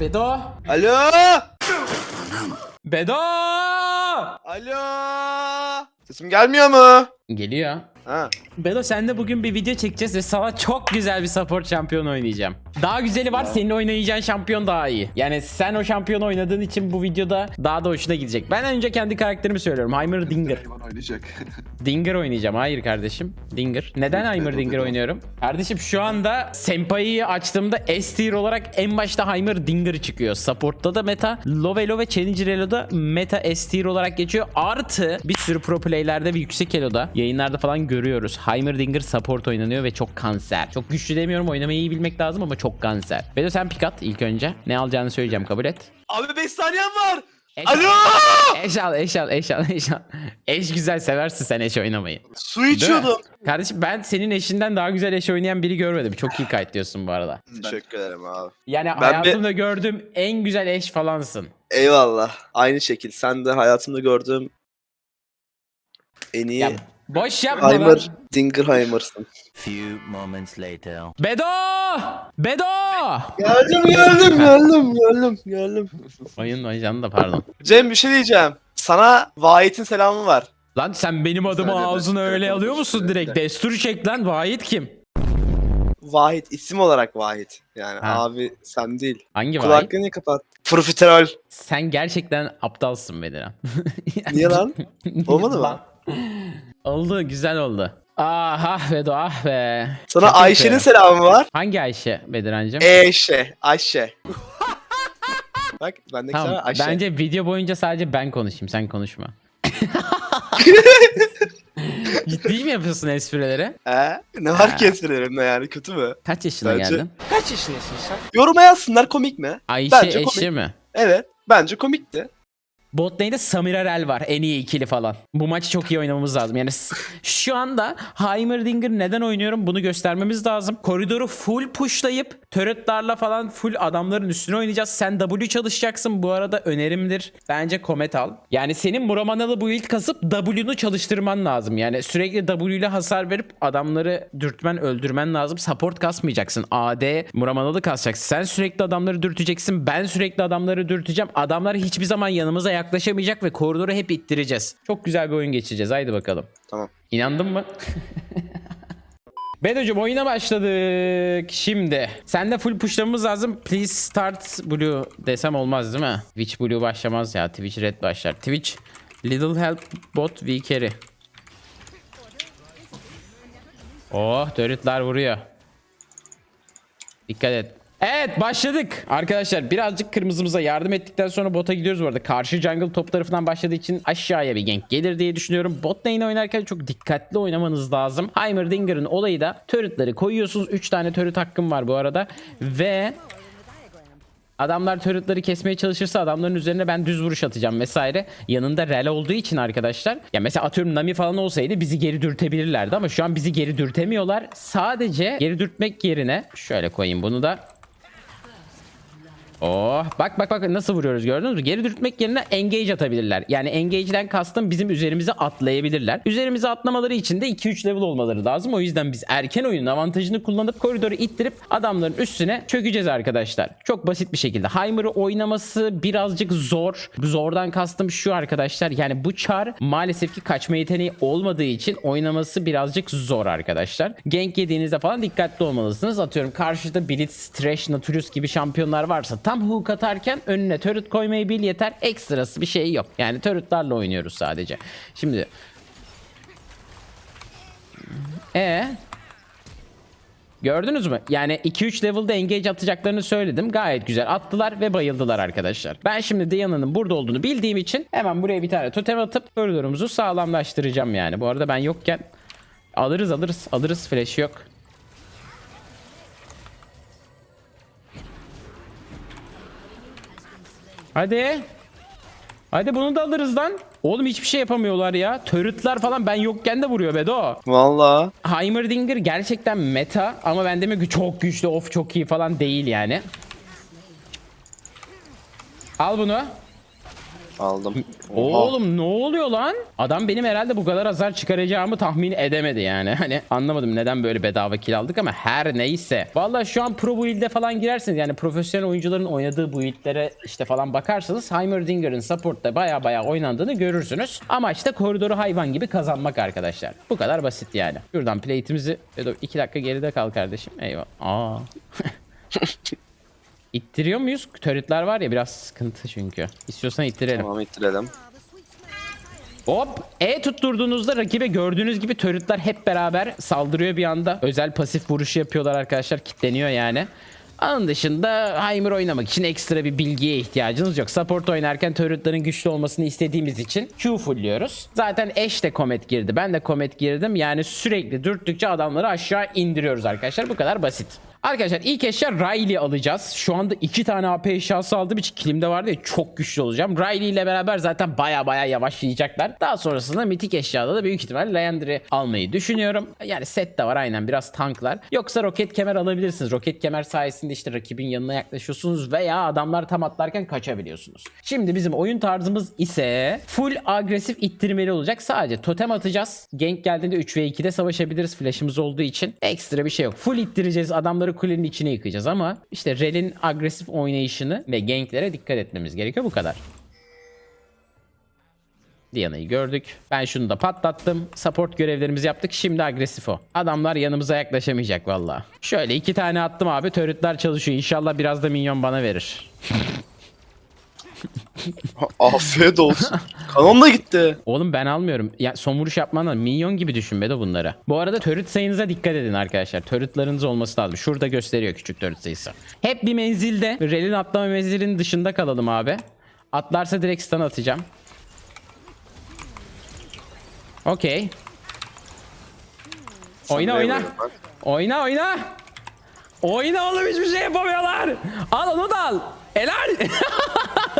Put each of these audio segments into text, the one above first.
Bedo. Alo! Bedo. Alo! Sesim gelmiyor mu? Geliyor. Ha. Bedo senle bugün bir video çekeceğiz ve sana çok güzel bir support şampiyon oynayacağım. Daha güzeli var senin oynayacağın şampiyon daha iyi. Yani sen o şampiyon oynadığın için bu videoda daha da hoşuna gidecek. Ben önce kendi karakterimi söylüyorum. Heimer Dinger. Hayvan oynayacak. Dinger oynayacağım. Hayır kardeşim. Dinger. Neden Heimer Dinger oynuyorum? Kardeşim şu anda Senpai'yi açtığımda S tier olarak en başta Heimer Dinger çıkıyor. Support'ta da meta. Love ve Challenger Elo'da meta S tier olarak geçiyor. Artı bir sürü pro play'lerde ve yüksek Elo'da yayınlarda falan görüyoruz. Heimer Dinger support oynanıyor ve çok kanser. Çok güçlü demiyorum oynamayı iyi bilmek lazım ama çok kanser. Bedo sen pick at ilk önce. Ne alacağını söyleyeceğim kabul et. Abi 5 saniyem var. Eş Alo! Eş al, eş al, eş al, eş al. Eş güzel seversin sen eş oynamayı. Su içiyordum. Kardeşim ben senin eşinden daha güzel eş oynayan biri görmedim. Çok iyi kayıtlıyorsun bu arada. Teşekkür ederim abi. Yani Ben hayatımda gördüğüm en güzel eş falansın. Eyvallah. Aynı şekil. Sen de hayatımda gördüğüm en iyi Ya boş yapma lan. Heimer, Dingerheimer'sın. Few moments later. Bedo! Bedo! Geldim geldim geldim geldim geldim. Oyun ajanı da pardon. Cem bir şey diyeceğim. Sana Vahit'in selamı var. Lan sen benim adımı be, ağzına öyle telefonu alıyor musun direkt? Destur çek lan. Vahit kim? Vahit isim olarak Vahit. Yani Ha. abi sen değil. Hangi Vahit? Kulaklığı niye kapat? Profiterol. Sen gerçekten aptalsın Bedirhan. Niye lan? Olmadı mı? Oldu güzel oldu. Ah ah Bedo ah be. Sana Çok Ayşe'nin kötü. selamı var. Hangi Ayşe Bedirhan'cığım? Ayşe. Ayşe. Bak bendeki Tamam. selam Ayşe. Bence video boyunca sadece ben konuşayım. Sen konuşma. Ciddi mi yapıyorsun esprileri? He? Ne var ki esprilerimde yani kötü mü? Kaç yaşına Bence- geldin? Yoruma yazsınlar komik mi? Ayşe Bence eşi komik. mi? Evet. Bence komikti. Bot lane'de Samira Rel var. En iyi ikili falan. Bu maçı çok iyi oynamamız lazım. Yani şu anda Heimerdinger neden oynuyorum bunu göstermemiz lazım. Koridoru full pushlayıp turretlarla falan full adamların üstüne oynayacağız. Sen W çalışacaksın. Bu arada önerimdir. Bence Comet al. Yani senin Muramanalı bu ilk kasıp W'nu çalıştırman lazım. Yani sürekli W ile hasar verip adamları dürtmen öldürmen lazım. Support kasmayacaksın. AD Muramanalı kasacaksın. Sen sürekli adamları dürteceksin. Ben sürekli adamları dürteceğim. Adamlar hiçbir zaman yanımıza yaklaşamayacak ve koridoru hep ittireceğiz. Çok güzel bir oyun geçireceğiz. Haydi bakalım. Tamam. İnandın mı? Bedo'cum oyuna başladık. Şimdi. Sende full pushlamamız lazım. Please start blue desem olmaz değil mi? Twitch blue başlamaz ya. Twitch red başlar. Twitch little help bot we carry. Oh turretlar vuruyor. Dikkat et. Evet başladık. Arkadaşlar birazcık kırmızımıza yardım ettikten sonra bota gidiyoruz bu arada. Karşı jungle top tarafından başladığı için aşağıya bir gank gelir diye düşünüyorum. Bot lane oynarken çok dikkatli oynamanız lazım. Heimerdinger'ın olayı da turretları koyuyorsunuz. 3 tane turret hakkım var bu arada. Ve Adamlar turretları kesmeye çalışırsa adamların üzerine ben düz vuruş atacağım vesaire. Yanında rel olduğu için arkadaşlar. Ya mesela atıyorum Nami falan olsaydı bizi geri dürtebilirlerdi ama şu an bizi geri dürtemiyorlar. Sadece geri dürtmek yerine şöyle koyayım bunu da. Oh bak bak bak nasıl vuruyoruz gördünüz mü? Geri dürtmek yerine engage atabilirler. Yani engage'den kastım bizim üzerimize atlayabilirler. Üzerimize atlamaları için de 2-3 level olmaları lazım. O yüzden biz erken oyunun avantajını kullanıp koridoru ittirip adamların üstüne çökeceğiz arkadaşlar. Çok basit bir şekilde. Heimer'ı oynaması birazcık zor. Zordan kastım şu arkadaşlar. Yani bu çar maalesef ki kaçma yeteneği olmadığı için oynaması birazcık zor arkadaşlar. Gank yediğinizde falan dikkatli olmalısınız. Atıyorum karşıda Blitz, Thresh, Nautilus gibi şampiyonlar varsa tam hook atarken önüne turret koymayı bil yeter. Ekstrası bir şey yok. Yani turretlarla oynuyoruz sadece. Şimdi e Gördünüz mü? Yani 2-3 level'da engage atacaklarını söyledim. Gayet güzel attılar ve bayıldılar arkadaşlar. Ben şimdi Diana'nın burada olduğunu bildiğim için hemen buraya bir tane totem atıp koridorumuzu sağlamlaştıracağım yani. Bu arada ben yokken alırız alırız alırız flash yok. Hadi. Hadi bunu da alırız lan. Oğlum hiçbir şey yapamıyorlar ya. Turretlar falan ben yokken de vuruyor Bedo. Valla. Heimerdinger gerçekten meta ama ben demiyorum ki çok güçlü of çok iyi falan değil yani. Al bunu. Aldım. Oha. Oğlum ne oluyor lan? Adam benim herhalde bu kadar hasar çıkaracağımı tahmin edemedi yani. Hani anlamadım neden böyle bedava kill aldık ama her neyse. Vallahi şu an pro build'e falan girersiniz yani profesyonel oyuncuların oynadığı build'lere işte falan bakarsanız Heimerdinger'ın support'ta baya baya oynandığını görürsünüz. Ama işte koridoru hayvan gibi kazanmak arkadaşlar. Bu kadar basit yani. Şuradan plate'imizi 2 dakika geride kal kardeşim. Eyvah. Aa. İttiriyor muyuz? Turret'lar var ya biraz sıkıntı çünkü. İstiyorsan ittirelim. Tamam ittirelim. Hop E tutturduğunuzda rakibe gördüğünüz gibi turretler hep beraber saldırıyor bir anda. Özel pasif vuruş yapıyorlar arkadaşlar. Kitleniyor yani. Onun dışında Heimer oynamak için ekstra bir bilgiye ihtiyacınız yok. Support oynarken turretlerin güçlü olmasını istediğimiz için Q fullliyoruz. Zaten Ashe de Comet girdi. Ben de Comet girdim. Yani sürekli dürttükçe adamları aşağı indiriyoruz arkadaşlar. Bu kadar basit. Arkadaşlar ilk eşya Riley alacağız. Şu anda iki tane AP eşyası aldığım için kilimde vardı ya çok güçlü olacağım. Riley ile beraber zaten baya baya yavaşlayacaklar. Daha sonrasında mitik eşyada da büyük ihtimalle Leandry almayı düşünüyorum. Yani set de var aynen biraz tanklar. Yoksa roket kemer alabilirsiniz. Roket kemer sayesinde işte rakibin yanına yaklaşıyorsunuz veya adamlar tam atlarken kaçabiliyorsunuz. Şimdi bizim oyun tarzımız ise full agresif ittirmeli olacak. Sadece totem atacağız. Gank geldiğinde 3 ve 2'de savaşabiliriz flash'ımız olduğu için. Ekstra bir şey yok. Full ittireceğiz. Adamları kulenin içine yıkacağız ama işte Rel'in agresif oynayışını ve ganklere dikkat etmemiz gerekiyor. Bu kadar. Diana'yı gördük. Ben şunu da patlattım. Support görevlerimizi yaptık. Şimdi agresif o. Adamlar yanımıza yaklaşamayacak valla. Şöyle iki tane attım abi. Turretler çalışıyor. İnşallah biraz da minyon bana verir. Afiyet olsun. Kanon da gitti. Oğlum ben almıyorum. Ya son vuruş yapman lazım. Minyon gibi düşün Bedo bunları. Bu arada turret sayınıza dikkat edin arkadaşlar. Turretlarınız olması lazım. Şurada gösteriyor küçük turret sayısı. Hep bir menzilde. Rel'in atlama menzilinin dışında kalalım abi. Atlarsa direkt stun atacağım. Okey. Oyna Sen oyna. Oyna oyna. Oyna oğlum hiçbir şey yapamıyorlar. Al onu da al. Helal.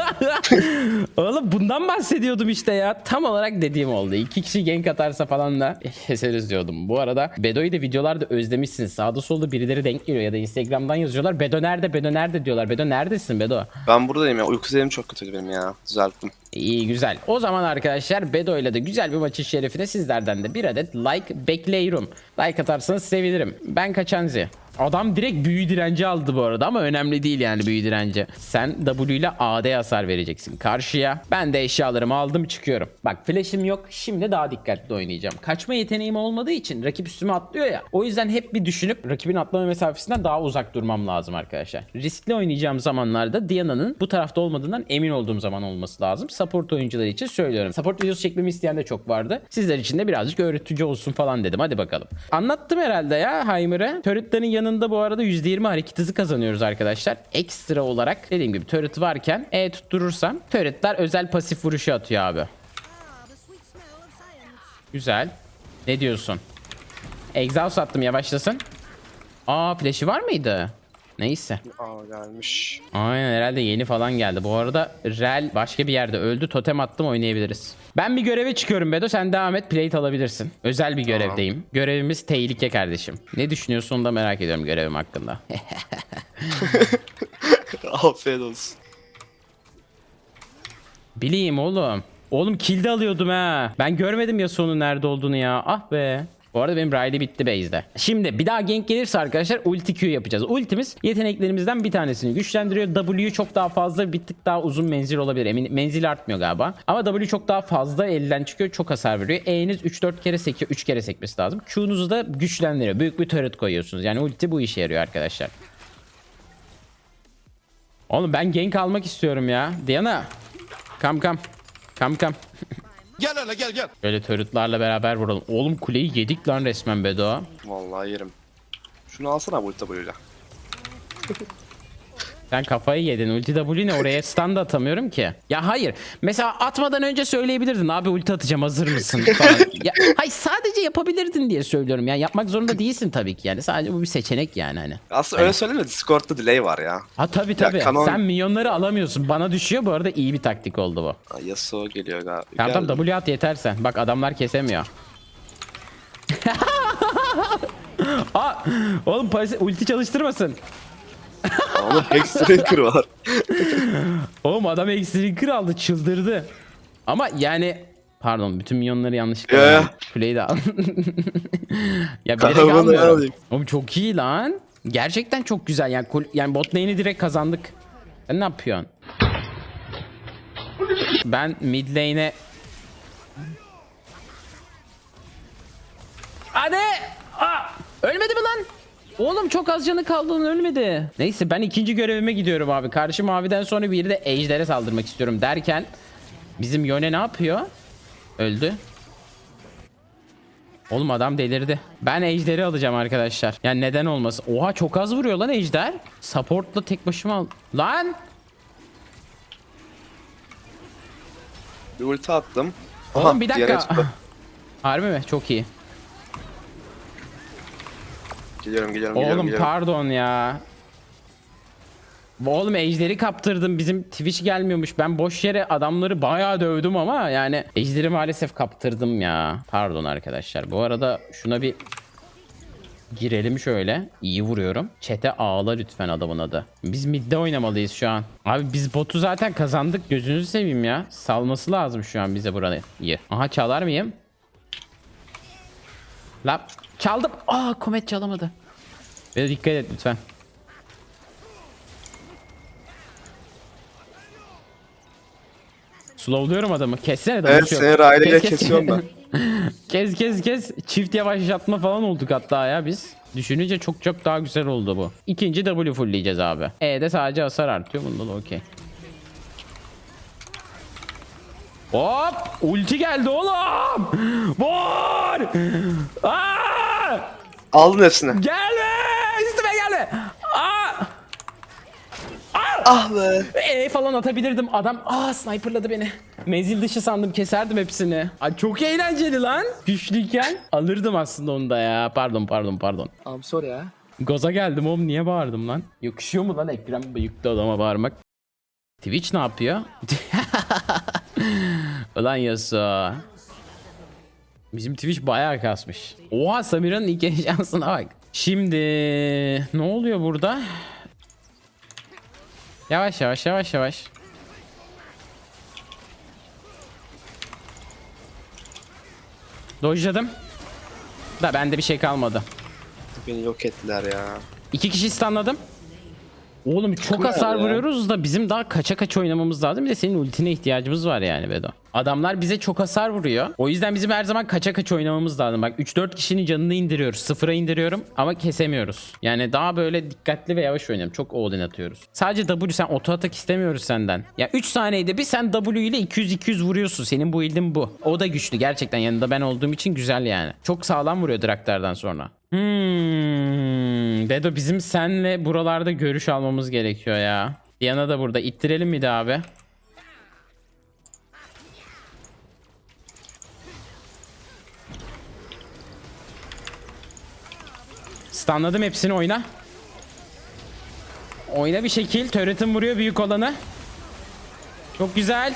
oğlum bundan bahsediyordum işte ya. Tam olarak dediğim oldu. İki kişi gank atarsa falan da keseriz diyordum. Bu arada Bedo'yu da videolarda özlemişsiniz. Sağda solda birileri denk geliyor ya da Instagram'dan yazıyorlar. Bedo nerede? Bedo nerede diyorlar. Bedo neredesin Bedo? Ben buradayım ya. Uyku çok kötüydü benim ya. Düzelttim. İyi güzel. O zaman arkadaşlar Bedo ile de güzel bir maçın şerefine sizlerden de bir adet like bekliyorum. Like atarsanız sevinirim. Ben Kaçanzi. Adam direkt büyü direnci aldı bu arada ama önemli değil yani büyü direnci. Sen W ile AD hasar vereceksin karşıya. Ben de eşyalarımı aldım çıkıyorum. Bak flash'im yok. Şimdi daha dikkatli oynayacağım. Kaçma yeteneğim olmadığı için rakip üstüme atlıyor ya. O yüzden hep bir düşünüp rakibin atlama mesafesinden daha uzak durmam lazım arkadaşlar. Riskli oynayacağım zamanlarda Diana'nın bu tarafta olmadığından emin olduğum zaman olması lazım. Support oyuncuları için söylüyorum. Support videosu çekmemi isteyen de çok vardı. Sizler için de birazcık öğretici olsun falan dedim. Hadi bakalım. Anlattım herhalde ya Heimer'e. Turret'ların yanında bu arada %20 hareket hızı kazanıyoruz arkadaşlar. Ekstra olarak dediğim gibi turret varken E tutturursam turret'ler özel pasif vuruşu atıyor abi. Güzel. Ne diyorsun? Exhaust attım yavaşlasın. Aa flash'i var mıydı? Neyse. Aa gelmiş. Aynen herhalde yeni falan geldi. Bu arada Rel başka bir yerde öldü. Totem attım oynayabiliriz. Ben bir göreve çıkıyorum Bedo. Sen devam et. Plate alabilirsin. Özel bir görevdeyim. Görevimiz tehlike kardeşim. Ne düşünüyorsun onu da merak ediyorum görevim hakkında. Afiyet olsun. Bileyim oğlum. Oğlum kilde alıyordum ha. Ben görmedim ya sonu nerede olduğunu ya. Ah be. Bu arada benim Riley bitti base'de. Şimdi bir daha gank gelirse arkadaşlar ulti Q yapacağız. Ultimiz yeteneklerimizden bir tanesini güçlendiriyor. W çok daha fazla bir tık daha uzun menzil olabilir. Emin, menzil artmıyor galiba. Ama W çok daha fazla elden çıkıyor. Çok hasar veriyor. E'niz 3-4 kere sekiyor. 3 kere sekmesi lazım. Q'nuzu da güçlendiriyor. Büyük bir turret koyuyorsunuz. Yani ulti bu işe yarıyor arkadaşlar. Oğlum ben gank almak istiyorum ya. Diana. Kam kam. Kam kam. Gel hele gel gel. Böyle turretlarla beraber vuralım. Oğlum kuleyi yedik lan resmen Bedo. Vallahi yerim. Şunu alsana bu tabuyla. Sen kafayı yedin. Ulti W ne? Oraya stun da atamıyorum ki. Ya hayır. Mesela atmadan önce söyleyebilirdin. Abi ulti atacağım hazır mısın? Falan. ya, hayır sadece yapabilirdin diye söylüyorum. Yani yapmak zorunda değilsin tabii ki. Yani sadece bu bir seçenek yani hani. Aslında öyle söyleme Discord'da delay var ya. Ha tabii tabii. kanon- Sen milyonları alamıyorsun. Bana düşüyor. Bu arada iyi bir taktik oldu bu. Aa, Yasuo geliyor galiba. Tamam Geldi. tamam W at yetersen. Bak adamlar kesemiyor. Aa, oğlum polisi ulti çalıştırmasın. Ama Hexdrinker var. Oğlum adam Extrinker aldı çıldırdı. Ama yani pardon bütün milyonları yanlışlıkla Ya. aldım. Kuleyi de aldım. ya bilerek Kahramanı almıyorum. alayım. Oğlum çok iyi lan. Gerçekten çok güzel. Yani kul- yani bot lane'i direkt kazandık. Sen ne yapıyorsun? Ben mid lane'e Hadi! Aa, ölmedi mi lan? Oğlum çok az canı kaldı lan, ölmedi. Neyse ben ikinci görevime gidiyorum abi. Karşı maviden sonra bir de ejder'e saldırmak istiyorum derken bizim Yone ne yapıyor? Öldü. Oğlum adam delirdi. Ben ejderi alacağım arkadaşlar. Yani neden olmasın? Oha çok az vuruyor lan ejder. Support'la tek başıma al. Lan! Bir ulti attım. Oğlum bir diğer dakika. Harbi mi? Çok iyi. Geliyorum geliyorum geliyorum. Oğlum geliyorum. pardon ya. Oğlum ejderi kaptırdım. Bizim Twitch gelmiyormuş. Ben boş yere adamları bayağı dövdüm ama yani ejderi maalesef kaptırdım ya. Pardon arkadaşlar. Bu arada şuna bir girelim şöyle. İyi vuruyorum. Çete ağla lütfen adamın adı. Biz midde oynamalıyız şu an. Abi biz botu zaten kazandık. Gözünüzü seveyim ya. Salması lazım şu an bize burayı. Aha çalar mıyım? La çaldım. Aa komet çalamadı. Böyle dikkat et lütfen. Slowluyorum adamı. Kessene de. Evet seni kes, kesiyorum ben. Kes kes kes. Çift yavaşlatma falan olduk hatta ya biz. Düşününce çok çok daha güzel oldu bu. İkinci W fullleyeceğiz abi. E'de sadece hasar artıyor. Bunda da okey. Hop! Ulti geldi oğlum! Vur! Aa! Aldın hepsini. Gelme! Üstüme gelme! Aa! Ah be. E falan atabilirdim. Adam aa sniperladı beni. Menzil dışı sandım keserdim hepsini. Ay çok eğlenceli lan. Güçlüyken alırdım aslında onu da ya. Pardon pardon pardon. I'm sorry ha. Goza geldim oğlum niye bağırdım lan? Yakışıyor mu lan Ekrem bıyıklı adama bağırmak? Twitch ne yapıyor? Ulan Yasuo. Bizim Twitch bayağı kasmış. Oha Samira'nın ilk şansına bak. Şimdi ne oluyor burada? Yavaş yavaş yavaş yavaş. Dojladım. Da bende bir şey kalmadı. Beni yok ettiler ya. İki kişi stunladım. Oğlum çok hasar vuruyoruz da bizim daha kaça kaça oynamamız lazım. Bir de senin ultine ihtiyacımız var yani Bedo. Adamlar bize çok hasar vuruyor. O yüzden bizim her zaman kaça kaça oynamamız lazım. Bak 3-4 kişinin canını indiriyoruz. Sıfıra indiriyorum ama kesemiyoruz. Yani daha böyle dikkatli ve yavaş oynayalım. Çok all atıyoruz. Sadece W sen oto atak istemiyoruz senden. Ya 3 saniyede bir sen W ile 200-200 vuruyorsun. Senin bu ildin bu. O da güçlü gerçekten. Yanında ben olduğum için güzel yani. Çok sağlam vuruyor Draktar'dan sonra. Hmm, Bedo bizim senle buralarda görüş almamız gerekiyor ya. Diana da burada. İttirelim mi de abi? Stunladım hepsini oyna. Oyna bir şekil. Turret'ın vuruyor büyük olanı. Çok güzel.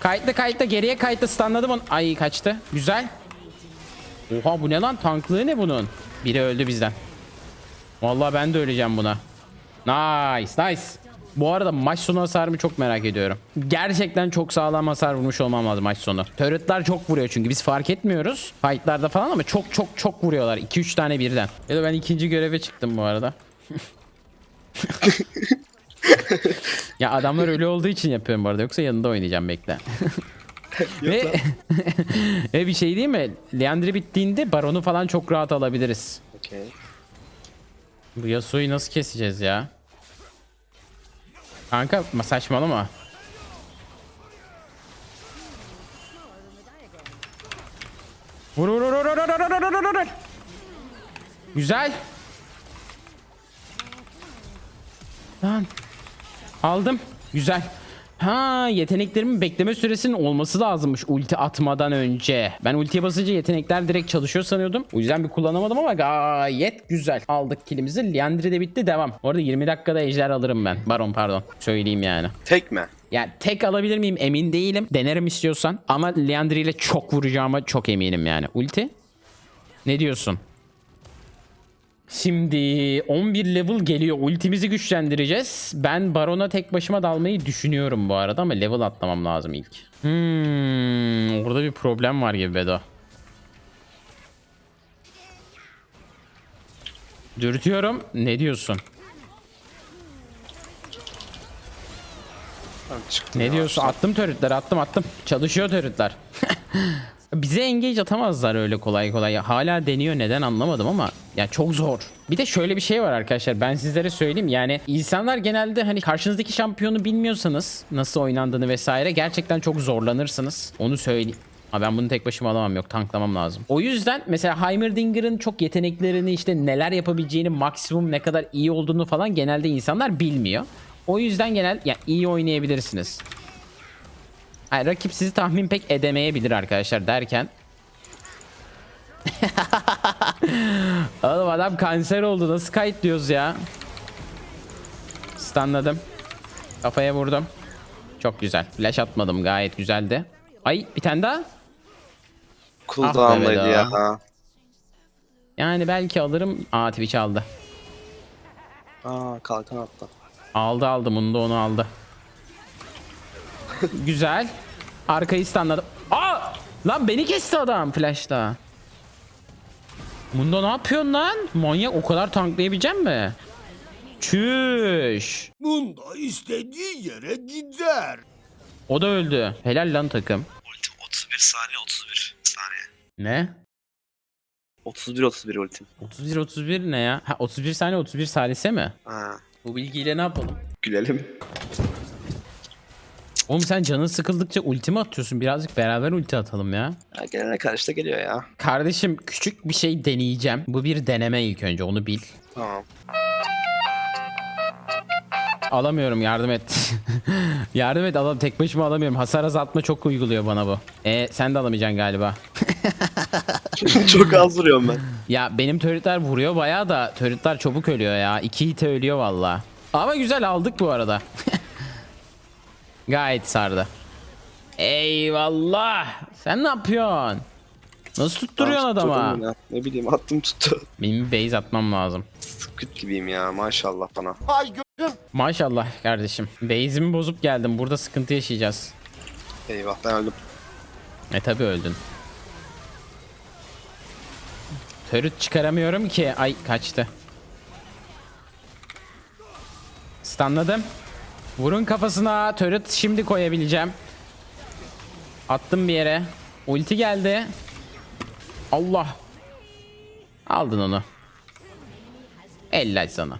Kayıtlı kayıtlı geriye kayıtlı stunladım onu. Ay kaçtı. Güzel. Oha bu ne lan? Tanklığı ne bunun? Biri öldü bizden. Vallahi ben de öleceğim buna. Nice nice. Bu arada maç sonu hasarımı çok merak ediyorum. Gerçekten çok sağlam hasar vurmuş olmam lazım maç sonu. Turretlar çok vuruyor çünkü biz fark etmiyoruz. Fightlarda falan ama çok çok çok vuruyorlar. 2-3 tane birden. Ya da ben ikinci göreve çıktım bu arada. ya adamlar ölü olduğu için yapıyorum bu arada. Yoksa yanında oynayacağım bekle. Ve, ve bir şey değil mi? Leandri bittiğinde baronu falan çok rahat alabiliriz. Okey. Bu Yasuo'yu nasıl keseceğiz ya? Kanka ma- saçmalama. Vur vur vur vur vur vur vur vur vur. Güzel. Lan. Aldım. Güzel. Ha yeteneklerimin bekleme süresinin olması lazımmış ulti atmadan önce. Ben ultiye basınca yetenekler direkt çalışıyor sanıyordum. O yüzden bir kullanamadım ama gayet güzel. Aldık kilimizi. Liandry de bitti devam. Bu arada 20 dakikada ejder alırım ben. Baron pardon. Söyleyeyim yani. Tek mi? Yani tek alabilir miyim emin değilim. Denerim istiyorsan. Ama Leandry ile çok vuracağıma çok eminim yani. Ulti? Ne diyorsun? Şimdi 11 level geliyor. Ultimizi güçlendireceğiz. Ben Baron'a tek başıma dalmayı düşünüyorum bu arada ama level atlamam lazım ilk. Hmm, orada bir problem var gibi Bedo. Dürtüyorum. Ne diyorsun? Ne ya. diyorsun? Attım turretleri attım attım. Çalışıyor turretler. Bize engage atamazlar öyle kolay kolay. Hala deniyor neden anlamadım ama ya çok zor. Bir de şöyle bir şey var arkadaşlar ben sizlere söyleyeyim yani insanlar genelde hani karşınızdaki şampiyonu bilmiyorsanız nasıl oynandığını vesaire gerçekten çok zorlanırsınız. Onu söyleyeyim. Ha ben bunu tek başıma alamam yok tanklamam lazım. O yüzden mesela Heimerdinger'ın çok yeteneklerini işte neler yapabileceğini maksimum ne kadar iyi olduğunu falan genelde insanlar bilmiyor. O yüzden genel ya iyi oynayabilirsiniz. Hayır, rakip sizi tahmin pek edemeyebilir arkadaşlar derken. Oğlum adam kanser oldu. Nasıl kayıt diyoruz ya? Stunladım. Kafaya vurdum. Çok güzel. Flash atmadım. Gayet güzeldi. Ay bir tane daha. Cooldown'daydı Ah ya. Yani belki alırım. Aa Twitch aldı. Aa kalkan attı. Aldı aldı. Bunu da onu aldı. Güzel. Arkayı stunladım. Aa! Lan beni kesti adam flash'ta. Bunda ne yapıyorsun lan? Manyak o kadar tanklayabilecek mi? Çüş. Bunda istediği yere gider. O da öldü. Helal lan takım. Ultim 31 saniye 31 saniye. Ne? 31 31 ultim. 31 31 ne ya? Ha 31 saniye 31 salise mi? Ha. Bu bilgiyle ne yapalım? Gülelim. Oğlum sen canın sıkıldıkça ulti mi atıyorsun? Birazcık beraber ulti atalım ya. Ya gelene karşıda geliyor ya. Kardeşim küçük bir şey deneyeceğim. Bu bir deneme ilk önce onu bil. Tamam. Alamıyorum yardım et. yardım et alam tek başıma alamıyorum. Hasar azaltma çok uyguluyor bana bu. E sen de alamayacaksın galiba. Çok az vuruyorum ben. Ya benim turretler vuruyor bayağı da turretler çabuk ölüyor ya. İki hit ölüyor valla. Ama güzel aldık bu arada. Gayet sardı. Eyvallah. Sen ne yapıyorsun? Nasıl tutturuyorsun Tamam, adama? tutturdum ya. Ne bileyim attım tuttu. Benim bir base atmam lazım. Sıkıt gibiyim ya maşallah bana. Maşallah kardeşim. Base'imi bozup geldim. Burada sıkıntı yaşayacağız. Eyvah ben öldüm. E tabi öldün. Turret çıkaramıyorum ki. Ay kaçtı. Stunladım. Vurun kafasına. Turret şimdi koyabileceğim. Attım bir yere. Ulti geldi. Allah. Aldın onu. Helal sana.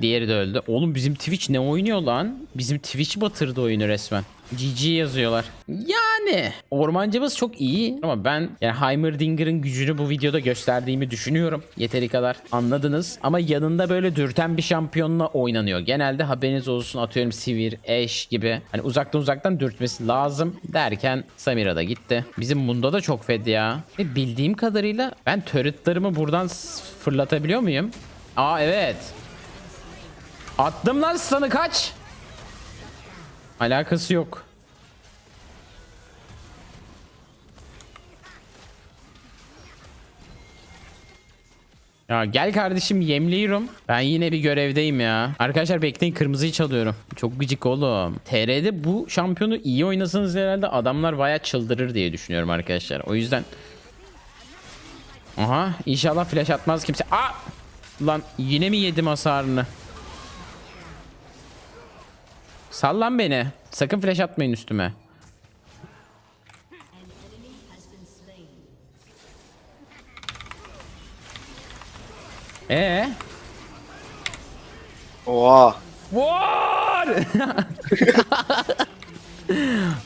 Diğeri de öldü. Oğlum bizim Twitch ne oynuyor lan? Bizim Twitch batırdı oyunu resmen. GG yazıyorlar. Yani ormancımız çok iyi ama ben yani Heimerdinger'ın gücünü bu videoda gösterdiğimi düşünüyorum. Yeteri kadar anladınız. Ama yanında böyle dürten bir şampiyonla oynanıyor. Genelde haberiniz olsun atıyorum Sivir, Eş gibi. Hani uzaktan uzaktan dürtmesi lazım derken Samira da gitti. Bizim Mundo da çok fed ya. Ve bildiğim kadarıyla ben turretlarımı buradan fırlatabiliyor muyum? Aa evet. Attım lan stun'ı kaç. Alakası yok. Ya gel kardeşim yemliyorum. Ben yine bir görevdeyim ya. Arkadaşlar bekleyin kırmızıyı çalıyorum. Çok gıcık oğlum. TR'de bu şampiyonu iyi oynasanız herhalde adamlar baya çıldırır diye düşünüyorum arkadaşlar. O yüzden Aha inşallah flash atmaz kimse. Aa! Lan yine mi yedim hasarını? Sallan beni. Sakın flash atmayın üstüme. Ee? Oha. War!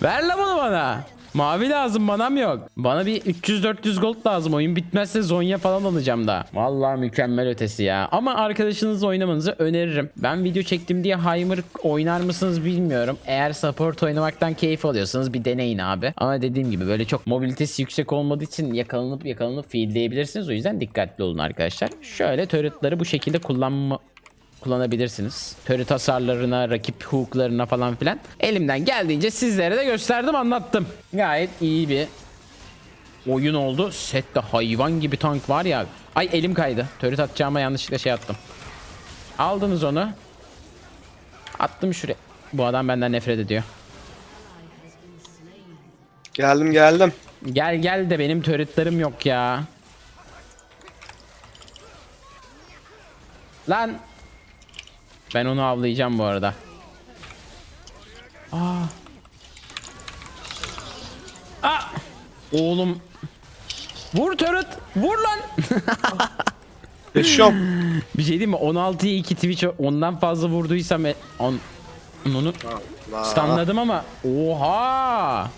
Ver lan bunu bana. Mavi lazım manam yok. Bana bir 300-400 gold lazım. Oyun bitmezse Zonya falan alacağım da. Vallahi mükemmel ötesi ya. Ama arkadaşınızla oynamanızı öneririm. Ben video çektim diye Heimer oynar mısınız bilmiyorum. Eğer support oynamaktan keyif alıyorsanız bir deneyin abi. Ama dediğim gibi böyle çok mobilitesi yüksek olmadığı için yakalanıp yakalanıp feedleyebilirsiniz. O yüzden dikkatli olun arkadaşlar. Şöyle turretları bu şekilde kullanma kullanabilirsiniz. Turret hasarlarına, rakip hooklarına falan filan. Elimden geldiğince sizlere de gösterdim, anlattım. Gayet iyi bir oyun oldu. Sette hayvan gibi tank var ya. Ay elim kaydı. Turret atacağıma yanlışlıkla şey attım. Aldınız onu. Attım şuraya. Bu adam benden nefret ediyor. Geldim geldim. Gel gel de benim turretlerim yok ya. Lan. Ben onu avlayacağım bu arada. Aa. Aa. Oğlum. Vur turret. Vur lan. Yaşıyorum. Bir şey diyeyim mi? 16'ya 2 Twitch ondan fazla vurduysam e- on, onu. Stunladım ama oha.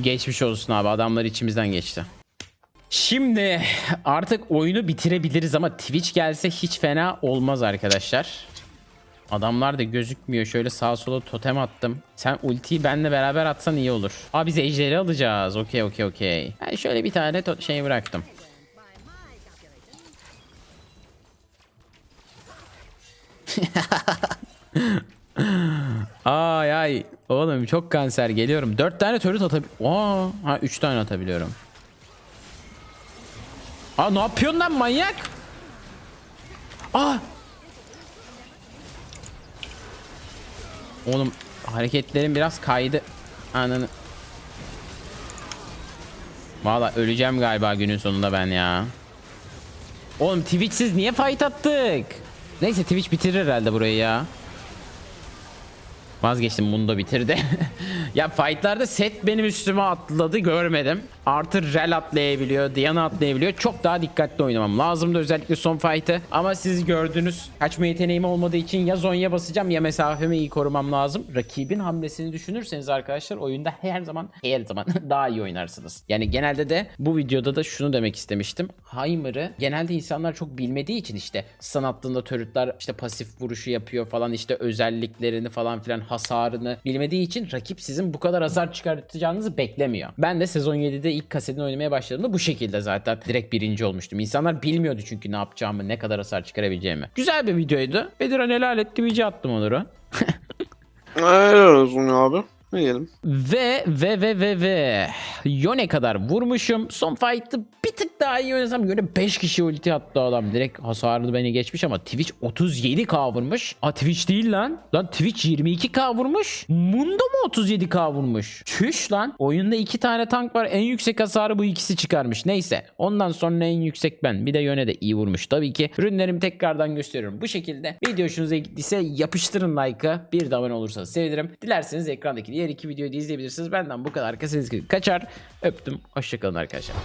Geçmiş olsun abi adamlar içimizden geçti. Şimdi artık oyunu bitirebiliriz ama Twitch gelse hiç fena olmaz arkadaşlar. Adamlar da gözükmüyor. Şöyle sağa sola totem attım. Sen ultiyi benle beraber atsan iyi olur. Aa biz ejderi alacağız. Okey okey okey. Ben şöyle bir tane şey bıraktım. Ay ay. Oğlum çok kanser geliyorum. 4 tane turret atabiliyorum. Aa, ha 3 tane atabiliyorum. Aa ne yapıyorsun lan manyak? Aa. Oğlum hareketlerim biraz kaydı. Ananı. Valla öleceğim galiba günün sonunda ben ya. Oğlum Twitch'siz niye fight attık? Neyse Twitch bitirir herhalde burayı ya. Vazgeçtim bunu da bitirdi. ya fightlarda set benim üstüme atladı görmedim. Artı Rel atlayabiliyor, Diana atlayabiliyor. Çok daha dikkatli oynamam lazımdı özellikle son fight'ı. Ama siz gördünüz kaçma yeteneğim olmadığı için ya zonya basacağım ya mesafemi iyi korumam lazım. Rakibin hamlesini düşünürseniz arkadaşlar oyunda her zaman her zaman daha iyi oynarsınız. Yani genelde de bu videoda da şunu demek istemiştim. Heimer'ı genelde insanlar çok bilmediği için işte stun attığında turretler işte pasif vuruşu yapıyor falan işte özelliklerini falan filan hasarını bilmediği için rakip sizin bu kadar hasar çıkartacağınızı beklemiyor. Ben de sezon 7'de ilk kasetini oynamaya başladığımda bu şekilde zaten direkt birinci olmuştum. İnsanlar bilmiyordu çünkü ne yapacağımı, ne kadar hasar çıkarabileceğimi. Güzel bir videoydu. Bedirhan helal etti, video attım Onur'u. Helal olsun abi. Ne diyelim? Ve ve ve ve ve Yone kadar vurmuşum. Son fight'ı bir tık daha iyi oynasam Yone 5 kişi ulti attı adam. Direkt hasarını beni geçmiş ama Twitch 37k vurmuş. Aa Twitch değil lan. Lan Twitch 22k vurmuş. Mundo mu 37k vurmuş? Çüş lan. Oyunda iki tane tank var. En yüksek hasarı bu ikisi çıkarmış. Neyse. Ondan sonra en yüksek ben. Bir de Yone de iyi vurmuş. Tabii ki ürünlerimi tekrardan gösteriyorum. Bu şekilde video hoşunuza gittiyse yapıştırın like'ı. Bir de abone olursanız sevinirim. Dilerseniz ekrandaki diğer iki videoyu da izleyebilirsiniz. Benden bu kadar. Kesinlikle kaçar. Öptüm. Hoşçakalın arkadaşlar.